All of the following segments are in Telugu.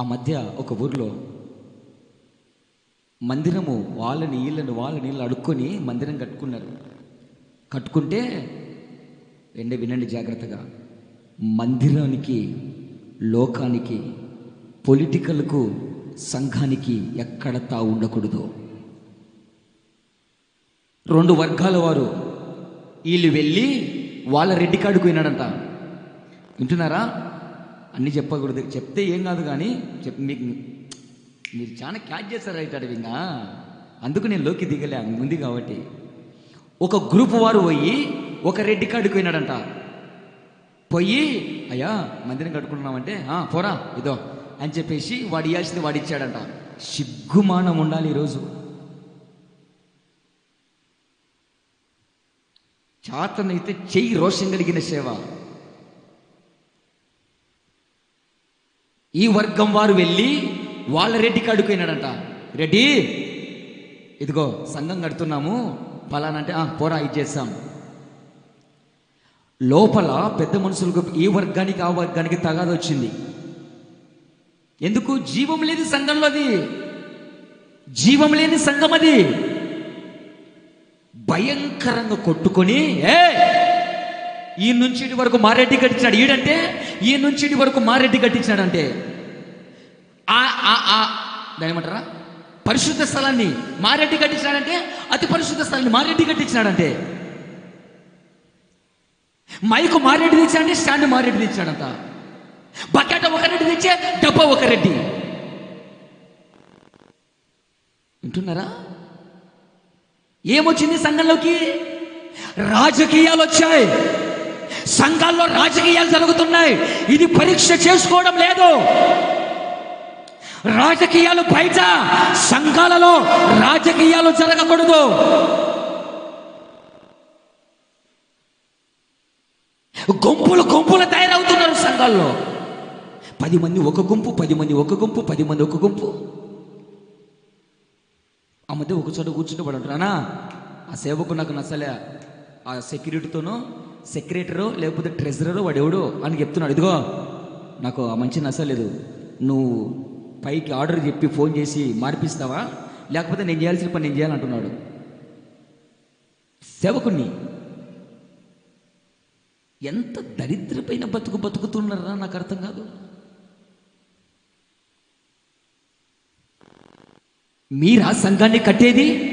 ఆ మధ్య ఒక ఊర్లో మందిరము వాళ్ళని వీళ్ళని వాళ్ళని నీళ్ళు అడుక్కొని మందిరం కట్టుకున్నారు. కట్టుకుంటే ఎండ వినండి జాగ్రత్తగా. మందిరానికి లోకానికి పొలిటికల్కు సంఘానికి ఎక్కడ తా ఉండకూడదు. రెండు వర్గాల వారు వీళ్ళు వెళ్ళి వాళ్ళ రెడ్డి కాడుకు పోయినాడంట. వింటున్నారా? అన్నీ చెప్పకూడదు. చెప్తే ఏం కాదు కానీ చెప్ మీకు మీరు చాలా క్యాచ్ చేస్తారు రైట్ అడవింగా అందుకు నేను లోకి దిగలే ఉంది కాబట్టి. ఒక గ్రూప్ వారు పోయి ఒక రెడ్డి కాడికి పోయినాడంట. పోయి అయ్యా మందిరం కట్టుకుంటున్నామంటే "ఆ, పోరా ఇదో అని చెప్పేసి వాడు ఇవ్వాల్సింది వాడు ఇచ్చాడంట. సిగ్గుమానం ఉండాలి ఈరోజు. చాతనైతే చెయ్యి రోషం కలిగిన సేవ. ఈ వర్గం వారు వెళ్ళి వాళ్ళ రెడ్డి అడుగుపోయినాడంట రెడ్డి ఇదిగో సంఘం కడుతున్నాము ఫలానా అంటే పోరా ఇచ్చేస్తాం లోపల పెద్ద మనుషులకు ఈ వర్గానికి ఆ వర్గానికి తగాద వచ్చింది. ఎందుకు? జీవం లేని సంఘంలో అది. జీవం లేని సంఘం అది. భయంకరంగా కొట్టుకొని ఏ ఈ నుంచి ఇటు వరకు మారెడ్డి కట్టించాడు ఈడంటే ఈ నుంచి ఇటు వరకు మారెడ్డి కట్టించాడంటే ఆ ఆ ఆ ఏమంటారా? పరిశుద్ధ స్థలాన్ని మారెడ్డి కట్టించాడంటే అతి పరిశుద్ధ స్థలాన్ని మారెడ్డి కట్టించాడంటే మైకు మారెడ్డి తెచ్చాడంటే స్టాండ్ మారెడ్డి తెచ్చాడంట. బకెట్ ఒక రెడ్డి తెచ్చే డబ్బా ఒక రెడ్డి. వింటున్నారా? ఏమొచ్చింది సంఘంలోకి? రాజకీయాలు వచ్చాయి సంఘాల్లో రాజకీయాలు జరుగుతున్నాయి. ఇది పరీక్ష చేసుకోవడం లేదు. రాజకీయాలు బయట సంఘాలలో రాజకీయాలు జరగకూడదు. గుంపులు గుంపులు తయారవుతున్నారు సంఘాల్లో. పది మంది ఒక గుంపు పది మంది ఒక గుంపు పది మంది ఒక గుంపు. ఆ మధ్య ఒక చోట కూర్చుంటే వాడు ఆ సేవకు నాకు నచ్చలే. ఆ సెక్యూరిటీతోనూ సెక్రటరో లేకపోతే ట్రెజరరో వాడు ఎవడో అని చెప్తున్నాడు. ఇదిగో నాకు ఆ మంచి నచ్చలేదు నువ్వు పైకి ఆర్డర్ చెప్పి ఫోన్ చేసి మార్పిస్తావా? లేకపోతే నేను చేయాల్సిన పని నేను చేయాలంటున్నాడు. సేవకుణ్ణి. ఎంత దరిద్రపైన బతుకు బతుకుతున్నారా నాకు అర్థం కాదు. మీరా సంఘాన్ని కట్టేది?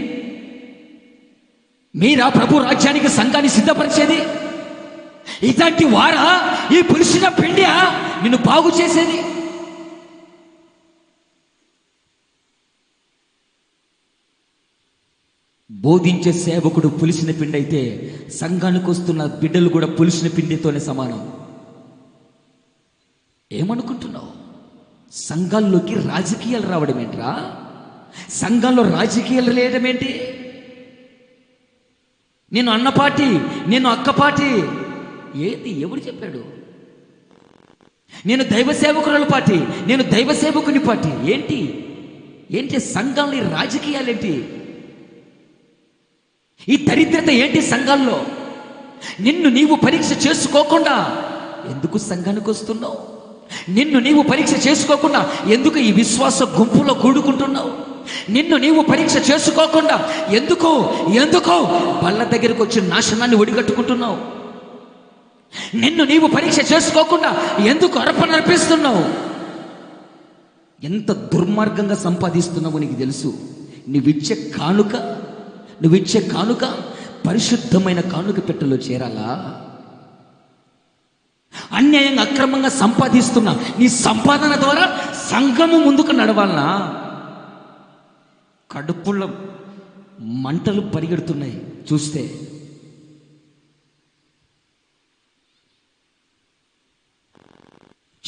మీరా ప్రభు రాజ్యానికి సంఘాన్ని సిద్ధపరిచేది? ఇలాంటి వారా? ఈ పులిసిన పిండియా? నిన్ను బాగు చేసేది. బోధించే సేవకుడు పులిసిన పిండి అయితే సంఘానికి వస్తున్న బిడ్డలు కూడా పులిసిన పిండితోనే సమానం. ఏమనుకుంటున్నావు? సంఘాల్లోకి రాజకీయాలు రావడం ఏంట్రా? సంఘంలో రాజకీయాలు లేయడం ఏంటి? నేను అన్నపాటి నేను అక్కపాటి ఏది? ఎవడు చెప్పాడు? నేను దైవ సేవకురాలు పాటి నేను దైవ సేవకుని పాటి ఏంటి? ఏంటి సంఘంలో ఈ రాజకీయాలేంటి? ఈ దరిద్రత ఏంటి సంఘాల్లో? నిన్ను నీవు పరీక్ష చేసుకోకుండా ఎందుకు సంఘానికి వస్తున్నావు? నిన్ను నీవు పరీక్ష చేసుకోకుండా ఎందుకు ఈ విశ్వాస గుంపులో కూడుకుంటున్నావు? నిన్ను నీవు పరీక్ష చేసుకోకుండా ఎందుకు ఎందుకు బళ్ళ దగ్గరకు వచ్చి నాశనాన్ని ఒడిగట్టుకుంటున్నావు? నిన్ను నీవు పరీక్ష చేసుకోకుండా ఎందుకు అర్పణ అర్పిస్తున్నావు? ఎంత దుర్మార్గంగా సంపాదిస్తున్నావో నీకు తెలుసు. నువ్విచ్చే కానుక నువ్విచ్చే కానుక పరిశుద్ధమైన కానుక పెట్టెలో చేరాలా? అన్యాయంగా అక్రమంగా సంపాదిస్తున్నా నీ సంపాదన ద్వారా సంఘము ముందుకు నడవాలనా? కడుపులో మంటలు పరిగెడుతున్నాయి. చూస్తే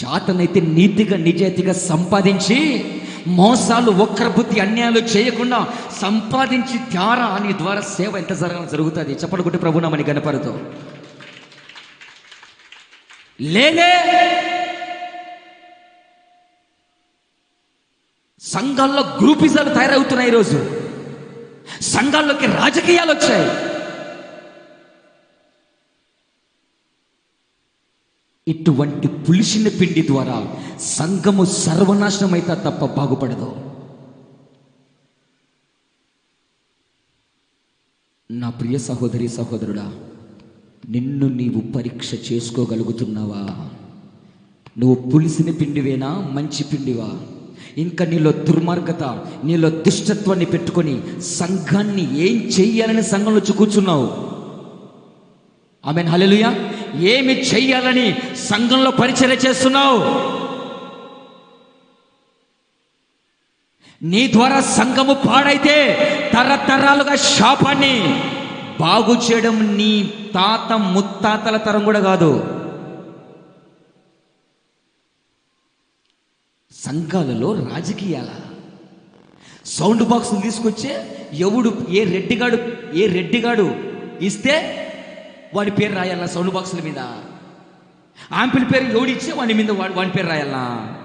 చాతనైతే నీతిగా నిజాయితీగా సంపాదించి మోసాలు ఒక్కరి బుద్ధి అన్యాయాలు చేయకుండా సంపాదించి త్యారా అని ద్వారా సేవ ఎంత జరగడం జరుగుతుంది? చెప్పడుకుంటే ప్రభునామని గణపరుతో. లేలే సంఘాల్లో గ్రూపిజాలు తయారవుతున్నాయి ఈరోజు. సంఘాల్లోకి రాజకీయాలు వచ్చాయి. ఇటువంటి పులిసిన పిండి ద్వారా సంఘము సర్వనాశనమైతే తప్ప బాగుపడదు. నా ప్రియ సహోదరి సహోదరుడా నిన్ను నీవు పరీక్ష చేసుకోగలుగుతున్నావా? నువ్వు పులిసిన పిండివేనా మంచి పిండివా? ఇంకా నీలో దుర్మార్గత నీలో దుష్టత్వాన్ని పెట్టుకొని సంఘాన్ని ఏం చెయ్యాలని సంఘంలో వచ్చి కూర్చున్నావు? ఆమెన్ హలెలుయా ఏమి చెయ్యాలని సంఘంలో పరిచర్య చేస్తున్నావు? నీ ద్వారా సంఘము పాడైతే తరతరాలుగా శాపాన్ని బాగు చేయడం నీ తాత ముత్తాతల తరం కూడా కాదు. సంఘాలలో రాజకీయాల సౌండ్ బాక్స్ తీసుకొచ్చే ఎవడు ఏ రెడ్డిగాడు ఏ రెడ్డిగాడు ఇస్తే వాడి పేరు రాయాలా? సౌండ్ బాక్సుల మీద. ఆంపిల్ పేరు ఎవడిచ్చే వాడి మీద వాడి వాడి పేరు రాయాలా?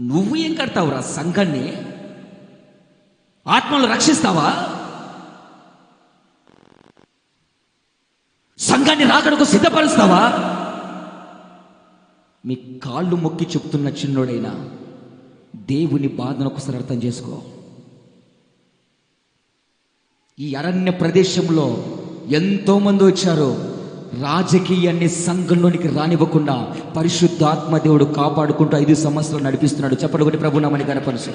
నువ్వు ఏం కడతావురా? సంఘాన్ని? ఆత్మలు రక్షిస్తావా? సంఘాన్ని రాకడకు సిద్ధపరుస్తావా? మీ కాళ్ళు మొక్కి చెప్తున్న చిన్నోడైనా దేవుని బాధను ఒకసారి అర్థం చేసుకో. ఈ అరణ్య ప్రదేశంలో ఎంతో మంది వచ్చారు రాజకీయాన్ని సంఘంలోనికి రానివ్వకుండా పరిశుద్ధాత్మ దేవుడు కాపాడుకుంటూ ఐదు సంవత్సరాలు నడిపిస్తున్నాడు. చెప్పడం ఒకటి ప్రభు నామని కనపరుచు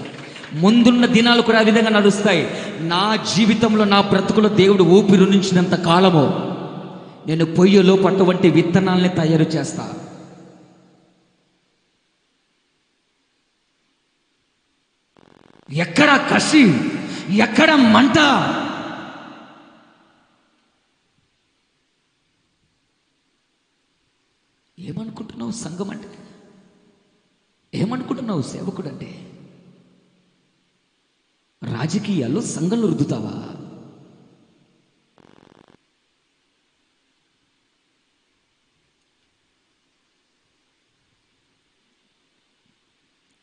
ముందున్న దినాలు కూడా ఆ విధంగా నడుస్తాయి. నా జీవితంలో నా బ్రతుకులో దేవుడు ఊపిరి నుంచినంత కాలము నేను పొయ్యిలో పటువంటి విత్తనాల్ని తయారు చేస్తా. ఎక్కడ కసి ఎక్కడ మంట ఏమనుకుంటున్నావు సంఘం అంటే? ఏమనుకుంటున్నావు సేవకుడు అంటే రాజకీయాల్లో సంఘంలో రుద్దుతావా?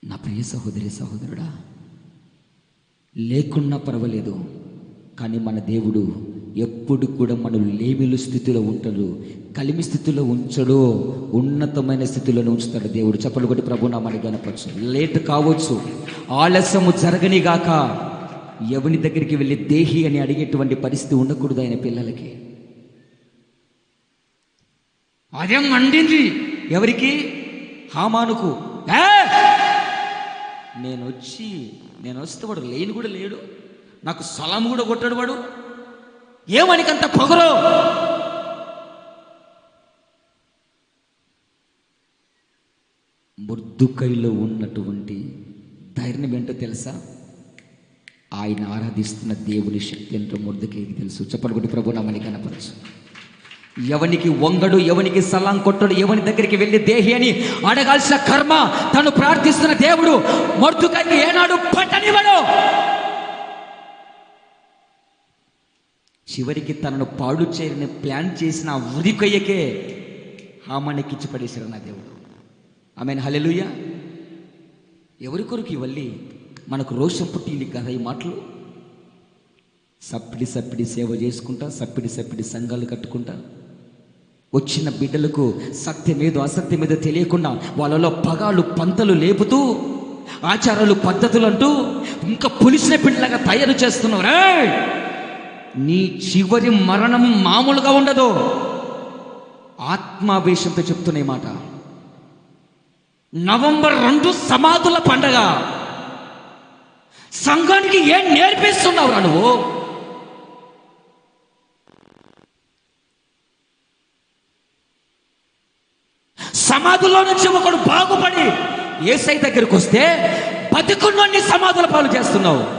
నా ప్రియ సహోదరి సహోదరుడా లేకున్నా పర్వాలేదు కానీ మన దేవుడు ఎప్పుడు కూడా మనం లేమిలు స్థితిలో ఉంటాడు కలిమి స్థితిలో ఉంచడు ఉన్నతమైన స్థితిలోనే ఉంచుతాడు దేవుడు. చెప్పలు కొట్టి ప్రభు నామని గనపరచు లేట్ కావచ్చు ఆలస్యము జరగని గాక ఎవని దగ్గరికి వెళ్ళి దేహి అని అడిగేటువంటి పరిస్థితి ఉండకూడదు ఆయన పిల్లలకి. అదేం మండింది? ఎవరికి? హామానుకు. "ఏ! నేను వచ్చి నేను వస్తే వాడు లేని కూడా లేడు. నాకు సలాం కూడా కొట్టాడు వాడు. ఏమనికంత పొగరు? ముర్దుకైలో ఉన్నటువంటి ధైర్యం ఏంటో తెలుసా? ఆయన ఆరాధిస్తున్న దేవుని శక్తి ఏంటో మృద్దుకైకి తెలుసు. చెప్పలు ప్రభు నమ్మని కనపరచు ఎవనికి వంగడు ఎవనికి సలాం కొట్టడు ఎవని దగ్గరికి వెళ్ళి దేహి అని అడగాల్సిన కర్మ తను ప్రార్థిస్తున్న దేవుడు మొర్దుకైకి ఏనాడు పట్టనివ్వడు. చివరికి తనను పాడు చేయని ప్లాన్ చేసిన ఉరికొయ్యకే హామానికిచ్చి పడేశారు నా దేవుడు. ఆమె హలెలుయ ఎవరి కొరకు ఇవల్లి మనకు రోషం పుట్టింది కదా ఈ మాటలు? సప్పిడి సప్పిడి సేవ చేసుకుంటా సప్పిడి సప్పిడి సంఘాలు కట్టుకుంటా. వచ్చిన బిడ్డలకు సత్యమేదో అసత్యమేదో తెలియకుండా వాళ్ళలో పగాలు పంతలు లేపుతూ ఆచారాలు పద్ధతులు అంటూ ఇంకా పులిసిన బిడ్డలాగా తయారు చేస్తున్నారు. నీ చివరి మరణం మామూలుగా ఉండదు. ఆత్మావేశంతో చెప్తున్న మాట. నవంబర్ రెండు సమాధుల పండగ. సంఘానికి ఏం నేర్పిస్తున్నావురా నువ్వు? సమాధుల్లో నుంచి ఒకడు బాగుపడి ఏసై దగ్గరికి వస్తే బతుకున్నోన్ని సమాధుల పాలు చేస్తున్నావు.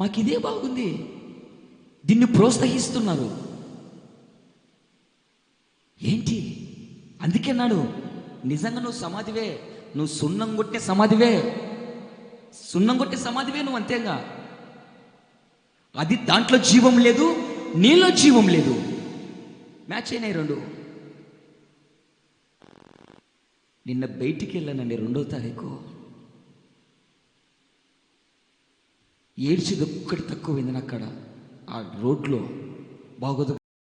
మాకు ఇదే బాగుంది. దీన్ని ప్రోత్సహిస్తున్నారు. ఏంటి? అందుకే నాడు నిజంగా నువ్వు సమాధివే నువ్వు సున్నం కొట్టే సమాధివే. సున్నం కొట్టే సమాధివే నువ్వు అంతేగా? అది దాంట్లో జీవం లేదు నీలో జీవం లేదు. మ్యాచ్ అయినాయి రెండు. నిన్న బయటికి వెళ్ళానండి రెండో తారీఖు. ఏడ్చిది ఒక్కటి తక్కువైంది అక్కడ ఆ రోడ్లో బాగోదు